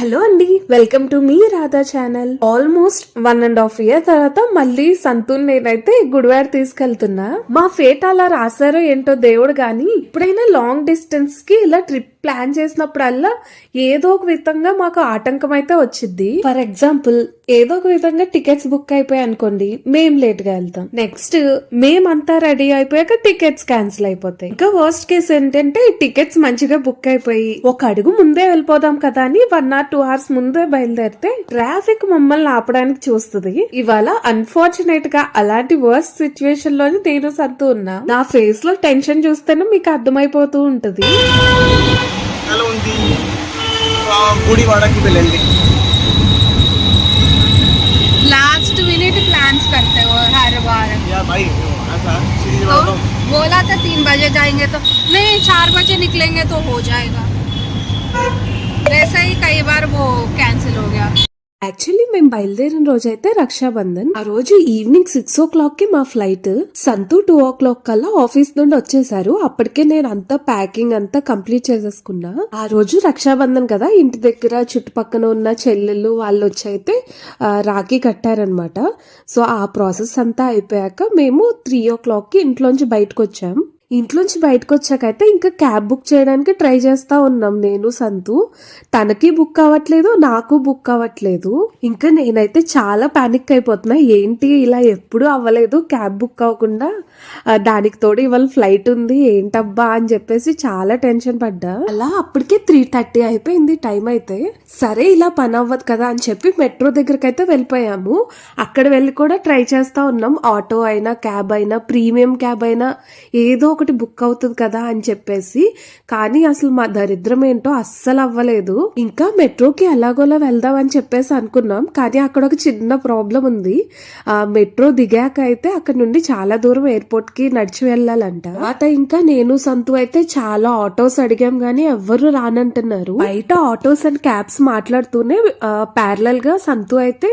Hello అండి welcome to me Radha channel. Almost one and half year తర్వాత మళ్ళీ సంతూన్ నేనైతే గుడివాడ తీసుకెళ్తున్నా. మా ఫేట్ అలా రాశారో ఏంటో దేవుడు గాని ఇప్పుడైనా లాంగ్ డిస్టెన్స్కి ఇలా ట్రిప్ ప్లాన్ చేసినప్పుడల్లా ఏదో ఒక విధంగా మాకు ఆటంకం అయితే వచ్చింది ఫర్ ఎగ్జాంపుల్ ఏదో ఒక విధంగా టికెట్స్ బుక్ అయిపోయాయి అనుకోండి మేం లేట్గా వెళ్తాం. నెక్స్ట్ మేమంతా రెడీ అయిపోయాక టికెట్స్ క్యాన్సిల్ అయిపోతాయి. ఇంకా వర్స్ట్ కేసు ఏంటంటే టికెట్స్ మంచిగా బుక్ అయిపోయి ఒక అడుగు ముందే వెళ్ళిపోదాం కదా అని వన్ ఆర్ టూ అవర్స్ ముందే బయలుదేరితే ట్రాఫిక్ మమ్మల్ని ఆపడానికి చూస్తుంది. ఇవాళ అన్ఫార్చునేట్గా అలాంటి వర్స్ట్ సిచ్యువేషన్లోనే నేను సర్దు ఉన్నా నా ఫేస్లో టెన్షన్ చూస్తేనే మీకు అర్థమైపోతూ ఉంటది. ఎలా ఉంది ఆ, గుడివాడకి వెళ్ళండి लास्ट मिनट प्लान्स करते हो हर बार యా భాయ్ ऐसा सीरीज तो बनाता हूँ बोला था तीन बजे जाएंगे तो नहीं चार बजे निकलेंगे तो हो जाएगा वैसा ही कई बार वो कैंसिल हो गया యాక్చువల్లీ మేము బయలుదేరిన రోజైతే రక్షాబంధన్. ఆ రోజు ఈవినింగ్ సిక్స్ ఓ క్లాక్కి మా flight Santhu two o clock కల్లా ఆఫీస్ నుండి వచ్చేసారు అప్పటికే నేను అంతా ప్యాకింగ్ అంతా కంప్లీట్ చేసేసుకున్నా. ఆ రోజు రక్షాబంధన్ కదా ఇంటి దగ్గర చుట్టుపక్కన ఉన్న చెల్లెళ్ళు వాళ్ళు వచ్చి అయితే రాఖీ కట్టారనమాట సో ఆ ప్రాసెస్ అంతా అయిపోయాక మేము త్రీ ఓ క్లాక్కి ఇంట్లోంచి బయటకు వచ్చాం ఇంట్లోంచి బయటకు వచ్చాకైతే ఇంకా క్యాబ్ బుక్ చేయడానికి ట్రై చేస్తా ఉన్నాం నేను సంతు. తనకి బుక్ అవ్వట్లేదు నాకు బుక్ అవ్వట్లేదు ఇంకా నేనైతే చాలా పానిక్ అయిపోతున్నా. ఏంటి ఇలా ఎప్పుడు అవ్వలేదు క్యాబ్ బుక్ అవ్వకుండా దానికి తోడు ఇవాళ ఫ్లైట్ ఉంది ఏంటబ్బా అని చెప్పేసి చాలా టెన్షన్ పడ్డా. అలా అప్పటికే త్రీ థర్టీ అయిపోయింది టైం అయితే. సరే ఇలా పని అవ్వదు కదా అని చెప్పి మెట్రో దగ్గరికి అయితే వెళ్ళిపోయాము. అక్కడ వెళ్ళి కూడా ట్రై చేస్తా ఉన్నాం. ఆటో అయినా క్యాబ్ అయినా ప్రీమియం క్యాబ్ అయినా ఏదో ఒకటి బుక్ అవుతుంది కదా అని చెప్పేసి కానీ అసలు మా దరిద్రం ఏంటో అస్సలు అవ్వలేదు. ఇంకా మెట్రోకి ఎలాగోలా వెళ్దాం అని చెప్పేసి అనుకున్నాం కానీ అక్కడ ఒక చిన్న ప్రాబ్లం ఉంది. ఆ మెట్రో దిగాక అయితే అక్కడ నుండి చాలా దూరం ఎయిర్పోర్ట్కి నడిచి వెళ్ళాలంట. తర్వాత ఇంకా నేను సంతు అయితే చాలా ఆటోస్ అడిగాం గానీ ఎవ్వరు రానంటున్నారు. బయట ఆటోస్ అండ్ క్యాబ్స్ మాట్లాడుతూనే ప్యారలల్గా సంతు అయితే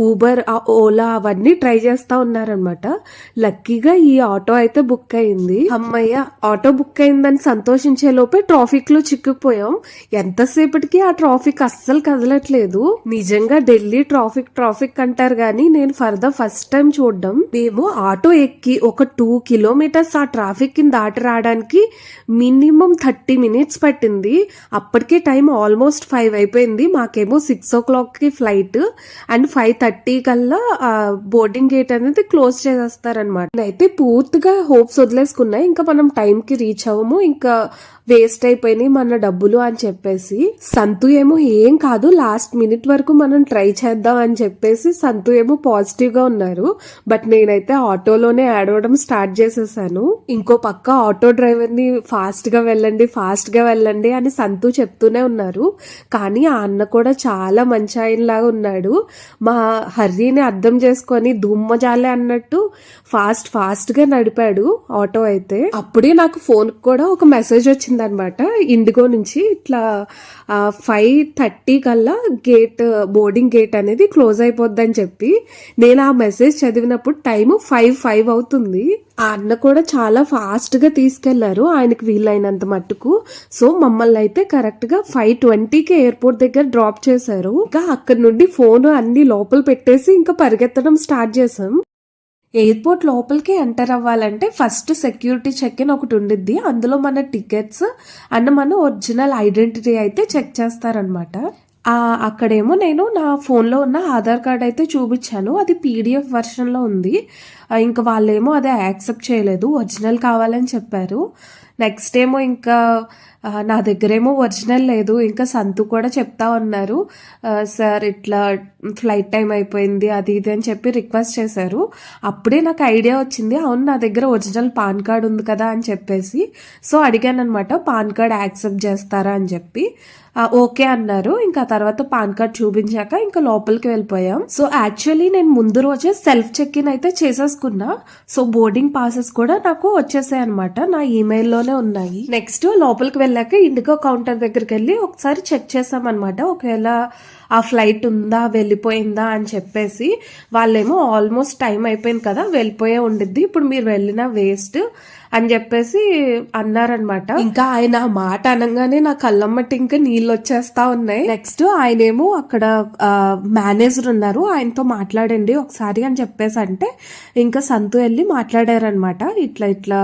ఊబర్ ఆ, ఓలా అవన్నీ ట్రై చేస్తా ఉన్నారనమాట లక్కీగా ఈ ఆటో అయితే బుక్ అయింది. అమ్మయ్య ఆటో బుక్ అయిందని సంతోషించే లోపే ట్రాఫిక్లో చిక్కుపోయాం ఎంతసేపటికి ఆ ట్రాఫిక్ అస్సలు కదలట్లేదు. నిజంగా ఢిల్లీ ట్రాఫిక్ ట్రాఫిక్ అంటారు గాని నేను ఫర్ ద ఫస్ట్ టైం చూడడం. మేము ఆటో ఎక్కి ఒక టూ కిలోమీటర్స్ ఆ ట్రాఫిక్ కింద దాటి రావడానికి మినిమం థర్టీ మినిట్స్ పట్టింది. అప్పటికే టైం ఆల్మోస్ట్ ఫైవ్ అయిపోయింది. మాకేమో సిక్స్ ఓ క్లాక్కి ఫ్లైట్ అండ్ ఫైవ్ థర్టీ కల్లా బోర్డింగ్ గేట్ అనేది క్లోజ్ చేసేస్తారనమాట అయితే పూర్తిగా హోప్స్ వదిలేసుకున్నాయి. ఇంకా మనం టైం కి రీచ్ అవ్వము. ఇంకా వేస్ట్ అయిపోయినాయి మన డబ్బులు అని చెప్పేసి. సంతు ఏమో ఏం కాదు. లాస్ట్ మినిట్ వరకు మనం ట్రై చేద్దాం అని చెప్పేసి సంతు ఏమో పాజిటివ్గా ఉన్నారు. బట్ నేనైతే ఆటోలోనే ఆడవడం స్టార్ట్ చేసేసాను. ఇంకో పక్క ఆటో డ్రైవర్ని ఫాస్ట్గా వెళ్ళండి ఫాస్ట్గా వెళ్ళండి అని సంతు చెప్తూనే ఉన్నారు. కానీ ఆ అన్న కూడా చాలా మంచి ఆయనలాగా ఉన్నాడు. మా హర్రీని అర్థం చేసుకొని దుమ్మజాలే అన్నట్టు ఫాస్ట్ ఫాస్ట్గా నడిపాడు ఆటో అయితే. అప్పుడే నాకు ఫోన్ కూడా ఒక మెసేజ్ వచ్చిందనమాట ఇండిగో నుంచి ఇట్లా ఫైవ్ థర్టీ కల్లా గేట్ బోర్డింగ్ గేట్ అనేది క్లోజ్ అయిపోద్దని చెప్పి నేను ఆ మెసేజ్ చదివినప్పుడు టైం ఫైవ్ ఫైవ్ అవుతుంది. ఆ అన్న కూడా చాలా ఫాస్ట్గా తీసుకెళ్ళారు ఆయనకి వీలైనంత మట్టుకు. సో మమ్మల్ని అయితే కరెక్ట్గా ఫైవ్ ట్వంటీకి ఎయిర్పోర్ట్ దగ్గర డ్రాప్ చేశారు. ఇంకా అక్కడ నుండి ఫోన్ అన్ని లోపల పెట్టేసి ఇంకా పరిగెత్తడం స్టార్ట్ చేసాం. ఎయిర్పోర్ట్ లోపలికి ఎంటర్ అవ్వాలంటే ఫస్ట్ సెక్యూరిటీ చెక్ ఇన్ ఒకటి ఉండిద్ది. అందులో మన టికెట్స్ అండ్ మన ఒరిజినల్ ఐడెంటిటీ అయితే చెక్ చేస్తారనమాట అక్కడేమో నేను నా ఫోన్లో ఉన్న ఆధార్ కార్డ్ అయితే చూపించాను. అది పీడిఎఫ్ వర్షన్లో ఉంది. ఇంకా వాళ్ళేమో అదే యాక్సెప్ట్ చేయలేదు. ఒరిజినల్ కావాలని చెప్పారు. నెక్స్ట్ ఏమో ఇంకా నా దగ్గరేమో ఒరిజినల్ లేదు ఇంకా సంతు కూడా చెప్తా ఉన్నారు. సార్ ఇట్లా ఫ్లైట్ టైం అయిపోయింది అది ఇది అని చెప్పి రిక్వెస్ట్ చేశారు. అప్పుడే నాకు ఐడియా వచ్చింది అవును నా దగ్గర ఒరిజినల్ పాన్ కార్డ్ ఉంది కదా అని చెప్పేసి. సో అడిగాను అనమాట పాన్ కార్డ్ యాక్సెప్ట్ చేస్తారా అని చెప్పి. ఓకే అన్నారు. ఇంకా తర్వాత పాన్ కార్డ్ చూపించాక ఇంకా లోపలికి వెళ్ళిపోయాం. సో యాక్చువల్లీ నేను ముందు రోజే సెల్ఫ్ చెక్ ఇన్ అయితే చేసేసుకున్నా. సో బోర్డింగ్ పాసెస్ కూడా నాకు వచ్చేసాయి అనమాట నా ఈమెయిల్లోనే ఉన్నాయి. నెక్స్ట్ లోపలికి వెళ్ళాక ఇండిగో కౌంటర్ దగ్గరికి వెళ్ళి ఒకసారి చెక్ చేసామన్నమాట. ఒకవేళ ఆ ఫ్లైట్ ఉందా వెళ్ళిపోయిందా అని చెప్పేసి వాళ్ళేమో ఆల్మోస్ట్ టైం అయిపోయింది కదా వెళ్ళిపోయే ఉండిద్ది. ఇప్పుడు మీరు వెళ్ళిన వేస్ట్ అని చెప్పేసి అన్నారనమాట ఇంకా ఆయన ఆ మాట అనగానే నా కళ్ళమ్మటి ఇంకా నీళ్ళు వచ్చేస్తా ఉన్నాయి. నెక్స్ట్ ఆయనేమో అక్కడ మేనేజర్ ఉన్నారు. ఆయనతో మాట్లాడండి ఒకసారి అని చెప్పేసి అంటే ఇంకా సంతు వెళ్ళి మాట్లాడారనమాట ఇట్లా ఇట్లా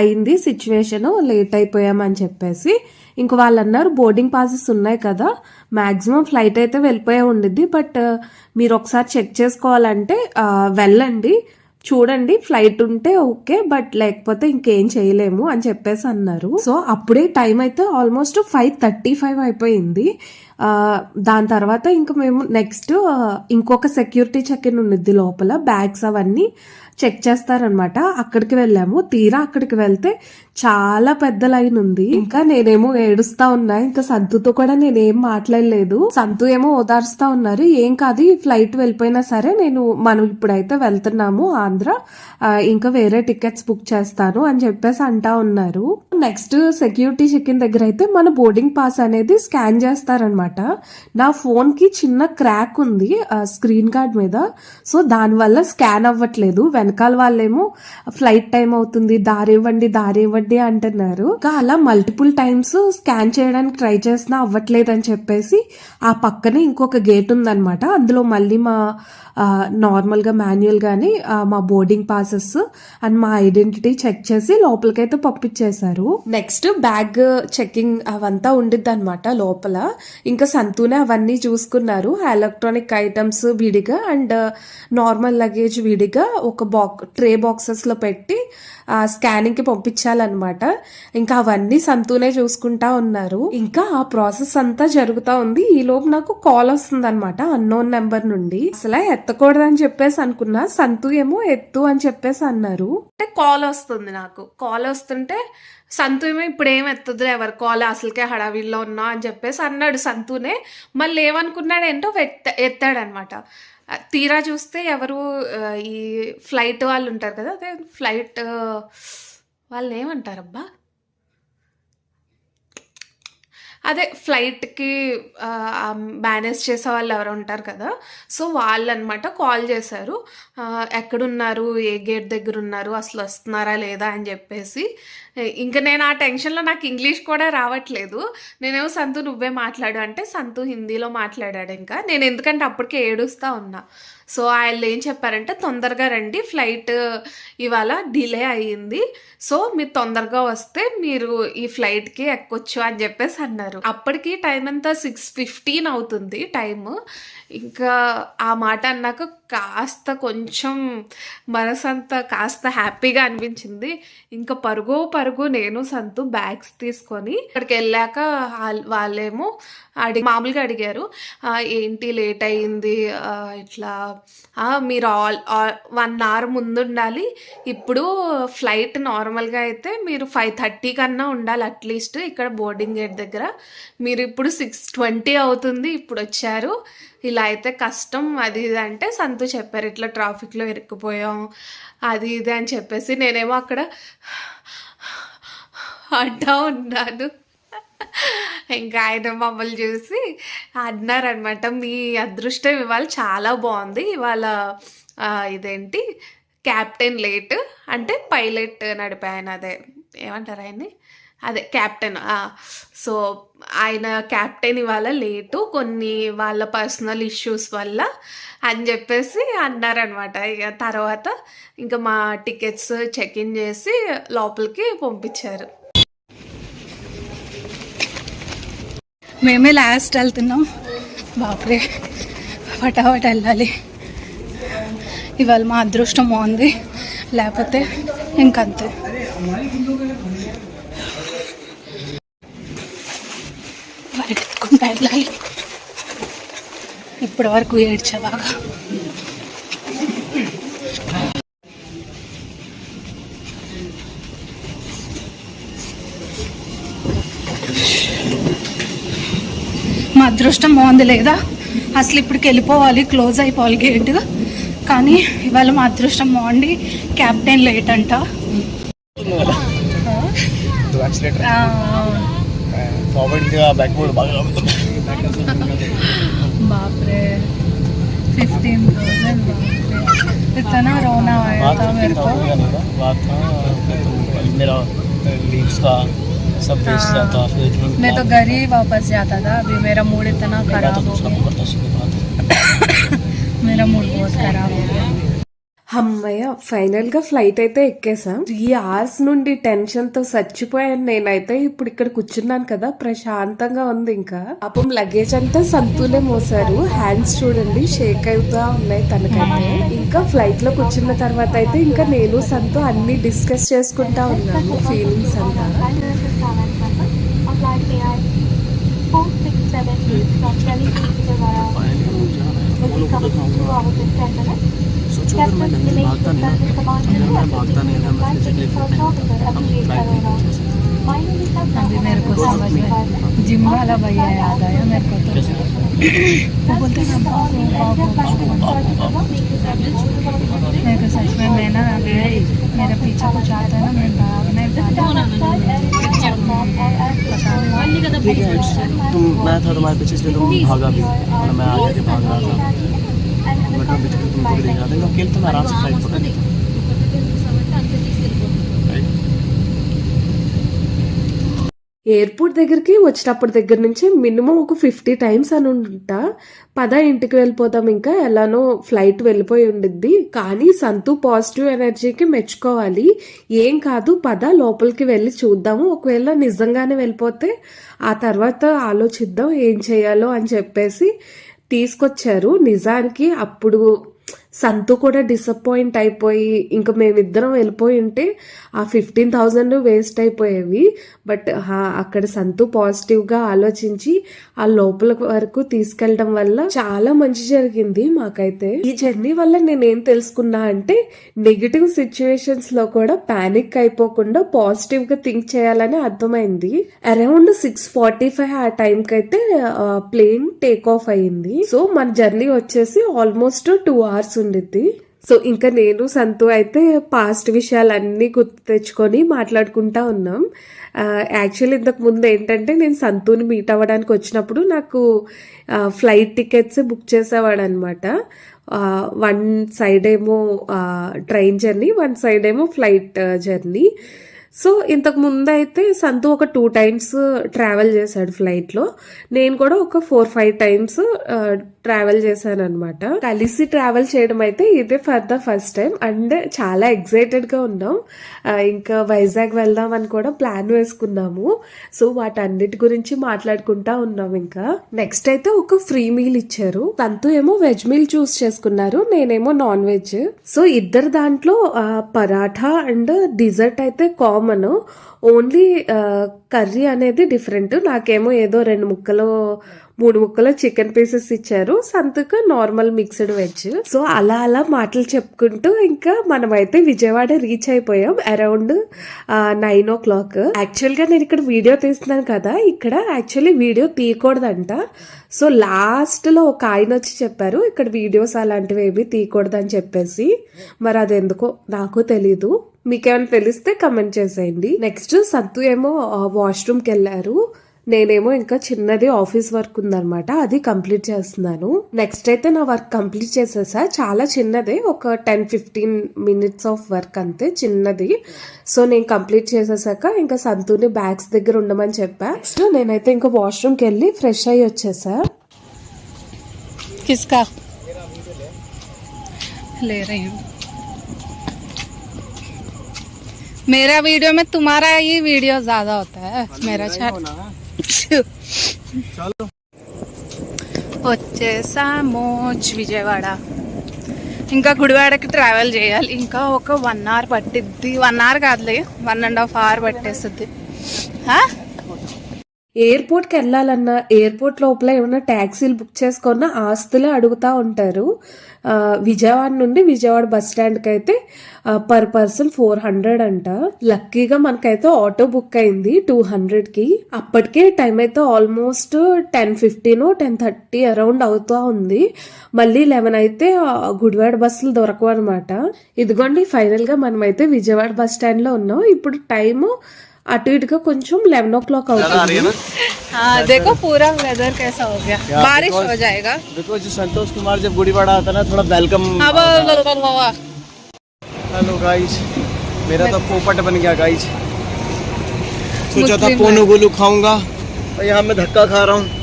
అయింది సిచ్యువేషను లేట్ అయిపోయామని చెప్పేసి. ఇంక వాళ్ళు అన్నారు బోర్డింగ్ పాసెస్ ఉన్నాయి కదా మ్యాక్సిమం ఫ్లైట్ అయితే వెళ్ళిపోయే ఉండిద్ది బట్ మీరు ఒకసారి చెక్ చేసుకోవాలంటే వెళ్ళండి చూడండి ఫ్లైట్ ఉంటే ఓకే బట్ లేకపోతే ఇంకేం చేయలేము అని చెప్పేసి అన్నారు. సో అప్పుడే టైం అయితే ఆల్మోస్ట్ ఫైవ్ థర్టీ ఫైవ్ అయిపోయింది దాని తర్వాత ఇంకా మేము నెక్స్ట్ ఇంకొక సెక్యూరిటీ చెక్ ఇన్ ఉండిద్ది లోపల బ్యాగ్స్ అవన్నీ. చెక్ చేస్తారనమాట అక్కడికి వెళ్ళాము. తీరా అక్కడికి వెళ్తే చాలా పెద్ద లైన్ ఉంది. ఇంకా నేనేమో ఏడుస్తా ఉన్నా ఇంకా సంతుతో కూడా నేనేం మాట్లాడలేదు. సంతు ఏమో ఓదార్స్తా ఉన్నారు. ఏం కాదు ఈ ఫ్లైట్ వెళ్ళిపోయినా సరే నేను మనం ఇప్పుడైతే వెళ్తున్నాము ఆంధ్ర ఇంకా వేరే టికెట్స్ బుక్ చేస్తాను అని చెప్పేసి అంటా ఉన్నారు. నెక్స్ట్ సెక్యూరిటీ చెక్కిన్ దగ్గర అయితే మన బోర్డింగ్ పాస్ అనేది స్కాన్ చేస్తారనమాట. నా ఫోన్కి చిన్న క్రాక్ ఉంది స్క్రీన్ గార్డ్ మీద. సో దానివల్ల స్కాన్ అవ్వట్లేదు. వెనకాల వాళ్ళేమో ఫ్లైట్ టైం అవుతుంది దారి ఇవ్వండి బర్త్డే అంటున్నారు. అలా మల్టిపుల్ టైమ్స్ స్కాన్ చేయడానికి ట్రై చేసినా అవ్వట్లేదు అని చెప్పేసి ఆ పక్కనే ఇంకొక గేట్ ఉందన్నమాట. అందులో మళ్ళీ మా నార్మల్గా మాన్యువల్ కానీ మా బోర్డింగ్ పాసెస్ అండ్ మా ఐడెంటిటీ చెక్ చేసి లోపలికైతే పంపించేశారు. నెక్స్ట్ బ్యాగ్ చెకింగ్ అవంతా ఉండిద్ది అనమాట లోపల. ఇంకా సంతూనే అవన్నీ చూసుకున్నారు. ఎలక్ట్రానిక్ ఐటమ్స్ విడిగా అండ్ నార్మల్ లగేజ్ విడిగా ఒక బాక్ ట్రే బాక్సెస్లో పెట్టి స్కానింగ్కి పంపించాలన్నమాట. ఇంకా అవన్నీ సంతూనే చూసుకుంటా ఉన్నారు. ఇంకా ఆ ప్రాసెస్ అంతా జరుగుతా ఉంది. ఈ లోపు నాకు కాల్ వస్తుంది అనమాట అన్నోన్ నెంబర్ నుండి. అసలు ఎత్తకూడదని చెప్పేసి అనుకున్నా సంతు ఏమో ఎత్తు అని చెప్పేసి అన్నారు. అంటే కాల్ వస్తుంది నాకు. కాల్ వస్తుంటే సంతు ఏమో ఇప్పుడు ఏం ఎత్తదులే ఎవరు కాల్ అసలుకే హడావిల్లో ఉన్నా అని చెప్పేసి అన్నాడు సంతునే. మళ్ళీ ఏమనుకున్నాడు ఏంటో ఎత్త ఎత్తాడనమాట తీరా చూస్తే ఎవరు ఈ ఫ్లైట్ వాళ్ళు ఉంటారు కదా అదే ఫ్లైట్ వాళ్ళు ఏమంటారబ్బా అదే ఫ్లైట్కి మేనేజ్ చేసే వాళ్ళు ఎవరు ఉంటారు కదా. సో వాళ్ళు అనమాట కాల్ చేశారు. ఎక్కడున్నారు? ఏ గేట్ దగ్గర ఉన్నారు అసలు వస్తున్నారా? లేదా? అని చెప్పేసి. ఇంకా నేను ఆ టెన్షన్లో నాకు ఇంగ్లీష్ కూడా రావట్లేదు. నేనేమో సంతు నువ్వే మాట్లాడు అంటే సంతు హిందీలో మాట్లాడాడు ఇంకా. నేను ఎందుకంటే అప్పటికే ఏడుస్తూ ఉన్నా. సో వాళ్ళు ఏం చెప్పారంటే తొందరగా రండి ఫ్లైట్ ఇవాళ డిలే అయ్యింది. సో మీరు తొందరగా వస్తే మీరు ఈ ఫ్లైట్కి ఎక్కొచ్చు అని చెప్పేసి అన్నారు. అప్పటికి టైం అంతా సిక్స్ ఫిఫ్టీన్ అవుతుంది టైం ఇంకా ఆ మాట అన్నాక కాస్త కొంచెం మనసంతా కాస్త హ్యాపీగా అనిపించింది. ఇంకా పరుగు పరుగు నేను సంతు బ్యాగ్స్ తీసుకొని అక్కడికి వెళ్ళాక వాళ్ళేమో అడిగి మామూలుగా అడిగారు ఏంటి లేట్ అయింది ఇట్లా మీరు ఆల్ వన్ అవర్ ముందు ఉండాలి. ఇప్పుడు ఫ్లైట్ నార్మల్గా అయితే మీరు ఫైవ్ థర్టీ కన్నా ఉండాలి అట్లీస్ట్ ఇక్కడ బోర్డింగ్ గేట్ దగ్గర. మీరు ఇప్పుడు సిక్స్ ట్వంటీ అవుతుంది ఇప్పుడు వచ్చారు. ఇలా అయితే కష్టం అది ఇది అంటే సంతు చెప్పారు ఇట్లా ట్రాఫిక్లో ఇరుక్కుపోయాం అది ఇది అని చెప్పేసి నేనేమో అక్కడ అంటా ఉన్నాను. ఇంకా ఆయన మమ్మల్ని చూసి అన్నారనమాట మీ అదృష్టం ఇవాళ చాలా బాగుంది ఇవాళ ఇదేంటి క్యాప్టెన్ లేట్ అంటే పైలట్ నడిపాయన అదే ఏమంటారు ఆయన్ని? అదే క్యాప్టెన్ సో ఆయన క్యాప్టెన్ ఇవాళ లేటు కొన్ని వాళ్ళ పర్సనల్ ఇష్యూస్ వల్ల అని చెప్పేసి అన్నారనమాట ఇక తర్వాత ఇంకా మా టికెట్స్ చెక్ ఇన్ చేసి లోపలికి పంపించారు. మేమే లాస్ట్ వెళ్తున్నాం. బాప్రే ఫటాఫట్ వెళ్ళాలి. ఇవాళ మా అదృష్టం బాగుంది. లేకపోతే ఇంకంతే. పరిగెత్తుకుంటా వెళ్ళాలి ఇప్పటి వరకు ఏడ్చా బాగా మా అదృష్టం బాగుంది లేదా? అసలు ఇప్పటికి వెళ్ళిపోవాలి క్లోజ్ అయిపోవాలి గేట్ కానీ ఇవాళ మా అదృష్టం బాగుండి క్యాప్టెన్ లేట్ అంట. फॉरवर्ड किया बैकवर्ड भागा बाप रे फिफ्टीन थाउज़ेंड इतना रोना आया था मेरे को। बात था मेरा लीव्स का सब वेस्ट हाँ। जाता फिर मैं तो घर ही वापस जाता था अभी मेरा मूड इतना खराब हो गया। मेरा मूड बहुत खराब हो गया। అమ్మయ్య ఫైనల్గా ఫ్లైట్ అయితే ఎక్కేసాం త్రీ అవర్స్ నుండి టెన్షన్తో చచ్చిపోయాను నేనైతే. ఇప్పుడు ఇక్కడ కూర్చున్నాను కదా ప్రశాంతంగా ఉంది ఇంకా. పాపం లగేజ్ అంతా సంతూనే మోసారు. హ్యాండ్స్ చూడండి షేక్ అవుతా ఉన్నాయి తనకైతే. ఇంకా ఫ్లైట్లో కూర్చున్న తర్వాత అయితే ఇంకా నేను సంతు అన్ని డిస్కస్ చేసుకుంటా ఉన్నాము ఫీలింగ్స్ అంతా. अगर मैं नहीं भागता नहीं ना अगर मैं भागता नहीं अगर मैं फिजिकली फिट नहीं होता हम फ़्लाइट नहीं अभी मेरे को समझ में जिम वाला भैया याद आया मेरे को तो वो बोलते हैं मेरे को सच में मैं ना अभी मेरे पीछे कुछ आता है ना मैं भागना ही ठीक है तुम मैं था तुम्हारे पीछे इसलिए तुम भागा भी मैं आगे भाग रहा था ఎయిర్పోర్ట్ దగ్గరికి వచ్చినప్పటి దగ్గర నుంచి మినిమం ఒక ఫిఫ్టీ టైమ్స్ అని ఉంటా. పద ఇంటికి వెళ్ళిపోతాం ఇంకా. ఎలానో ఫ్లైట్ వెళ్ళిపోయి ఉండిద్ది. కానీ సంతు పాజిటివ్ ఎనర్జీకి మెచ్చుకోవాలి. ఏం కాదు పద లోపలికి వెళ్ళి చూద్దాము. ఒకవేళ నిజంగానే వెళ్ళిపోతే ఆ తర్వాత ఆలోచిద్దాం ఏం చేయాలో అని చెప్పేసి తీసుకొచ్చారు. నిజానికి అప్పుడు సంతు కూడా డిసప్పాయింట్ అయిపోయి ఇంకా మేమిద్దరం వెళ్ళిపోయి ఉంటే ఆ ఫిఫ్టీన్ థౌజండ్ వేస్ట్ అయిపోయేవి. బట్ అక్కడ సంతు పాజిటివ్గా ఆలోచించి ఆ లోపల వరకు తీసుకెళ్ళడం వల్ల చాలా మంచి జరిగింది మాకైతే. ఈ జర్నీ వల్ల నేనేం తెలుసుకున్నా అంటే నెగిటివ్ సిచ్యువేషన్స్లో కూడా పానిక్ అయిపోకుండా పాజిటివ్గా థింక్ చేయాలని అర్థమైంది. అరౌండ్ సిక్స్ ఫార్టీ ఫైవ్ ఆ టైంకి అయితే ప్లేన్ టేక్ ఆఫ్ అయింది. సో మన జర్నీ వచ్చేసి ఆల్మోస్ట్ టూ అవర్స్ ఉండిద్ది సో ఇంకా నేను సంతు అయితే పాస్ట్ విషయాలన్నీ గుర్తు తెచ్చుకొని మాట్లాడుకుంటా ఉన్నాం. యాక్చువల్లీ ఇంతకు ముందు ఏంటంటే నేను సంతుని మీట్ అవ్వడానికి వచ్చినప్పుడు నాకు ఫ్లైట్ టికెట్స్ బుక్ చేసేవాడు అనమాట వన్ సైడ్ ఏమో ట్రైన్ జర్నీ వన్ సైడ్ ఏమో ఫ్లైట్ జర్నీ సో ఇంతకు ముందు అయితే సంతు ఒక టూ టైమ్స్ uh, ట్రావెల్ చేశాడు ఫ్లైట్లో నేను కూడా ఒక ఫోర్ ఫైవ్ టైమ్స్ ట్రావెల్ చేశాను అనమాట కలిసి ట్రావెల్ చేయడం అయితే ఇదే for the first time and చాలా ఎక్సైటెడ్గా ఉన్నాం. Uh, ఇంకా వైజాగ్ వెళ్దాం అని కూడా ప్లాన్ వేసుకున్నాము. సో వాటన్నిటి గురించి మాట్లాడుకుంటా ఉన్నాం ఇంకా. నెక్స్ట్ అయితే ఒక ఫ్రీ మీల్ ఇచ్చారు. సంతు ఏమో వెజ్ మీల్ చూస్ చేసుకున్నారు. నేనేమో నాన్ వెజ్ సో ఇద్దరు దాంట్లో uh, పరాఠా అండ్ డిజర్ట్ అయితే కామన్ ఓన్లీ కర్రీ అనేది డిఫరెంట్ నాకేమో ఏదో రెండు ముక్కలు మూడు ముక్కలు చికెన్ పీసెస్ ఇచ్చారు. సంతకు నార్మల్ మిక్స్డ్ వెజ్ సో అలా అలా మాటలు చెప్పుకుంటూ ఇంకా మనమైతే విజయవాడ రీచ్ అయిపోయాం. అరౌండ్ నైన్ ఓ క్లాక్ యాక్చువల్గా నేను ఇక్కడ వీడియో తీస్తున్నాను కదా. ఇక్కడ యాక్చువల్లీ వీడియో తీయకూడదంట. సో లాస్ట్లో ఒక ఆయన వచ్చి చెప్పారు ఇక్కడ వీడియోస్ అలాంటివి ఏమీ తీయకూడదని చెప్పేసి. మరి అది ఎందుకో నాకు తెలీదు. మీకేమైనా తెలిస్తే కమెంట్ చేసేయండి. నెక్స్ట్ సత్తు ఏమో వాష్రూమ్కి వెళ్ళారు నేనేమో ఇంకా చిన్నది ఆఫీస్ వర్క్ ఉందనమాట అది కంప్లీట్ చేస్తున్నాను. నెక్స్ట్ అయితే నా వర్క్ కంప్లీట్ చేసేసా. చాలా చిన్నదే ఒక ten fifteen minutes of work అంతే చిన్నది. సో నేను కంప్లీట్ చేసేసాక ఇంకా సంతూని బ్యాగ్స్ దగ్గర ఉండమని చెప్పా. నెక్స్ట్ నేనైతే ఇంకా వాష్రూమ్కి వెళ్ళి ఫ్రెష్ అయ్యి వచ్చేసా. కిస్కా. లేరయ్యండి मेरा वीडियो में तुम्हारा ही वीडियो ज्यादा होता है मेरा चैनल चलो వచ్చేసాము విజయవాడ ఇంకా గుడివాడకి ట్రావెల్ చేయాలి ఇంకా ఒక వన్ అవర్ పట్టిద్ది వన్ అవర్ కాదులే వన్ అండ్ హాఫ్ అవర్ పట్టేస్తుంది ఎయిర్పోర్ట్కి వెళ్ళాలన్నా ఎయిర్పోర్ట్ లోపల ఏమైనా ట్యాక్సీలు బుక్ చేసుకున్న ఆస్తులే అడుగుతూ ఉంటారు. విజయవాడ నుండి విజయవాడ బస్ స్టాండ్కి అయితే పర్ పర్సన్ ఫోర్ హండ్రెడ్ అంట. లక్కీగా మనకైతే ఆటో బుక్ అయింది టూ హండ్రెడ్కి. అప్పటికే టైం అయితే almost ten fifteen ten thirty around అవుతూ ఉంది. మళ్ళీ లెవెన్ అయితే గుడివాడ బస్సులు దొరకవు అనమాట ఇదిగోండి ఫైనల్గా మనమైతే విజయవాడ బస్ స్టాండ్లో ఉన్నాం. ఇప్పుడు టైము అటు ఇటుగా కొంచెం లెవెన్ ఓ క్లాక్ అవుతుంది हाँ देखो पूरा वेदर कैसा हो गया बारिश हो जाएगा बिकॉज संतोष कुमार जब गुड़ीवाड़ा आता है ना थोड़ा वेलकम अब हेलो गाइस मेरा तो पोपट बन गया गाइस सोचा था मुस्लिम पोनू गोलू खाऊंगा और यहाँ मैं धक्का खा रहा हूँ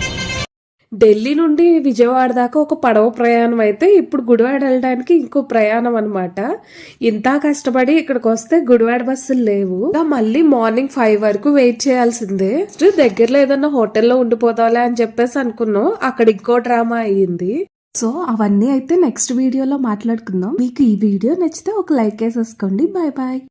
ఢిల్లీ నుండి విజయవాడ దాకా ఒక పడవ ప్రయాణం అయితే ఇప్పుడు గుడివాడ వెళ్ళడానికి ఇంకో ప్రయాణం అనమాట ఇంత కష్టపడి ఇక్కడికి వస్తే గుడివాడ బస్సులు లేవు. మళ్ళీ మార్నింగ్ ఫైవ్ వరకు వెయిట్ చేయాల్సిందే. దగ్గరలో ఏదన్నా హోటల్లో ఉండిపోదాంలే అని చెప్పేసి అనుకున్నాం. అక్కడ ఇంకో డ్రామా అయ్యింది. సో అవన్నీ అయితే నెక్స్ట్ వీడియోలో మాట్లాడుకుందాం. మీకు ఈ వీడియో నచ్చితే ఒక లైక్ వేసేసుకోండి. Bye bye.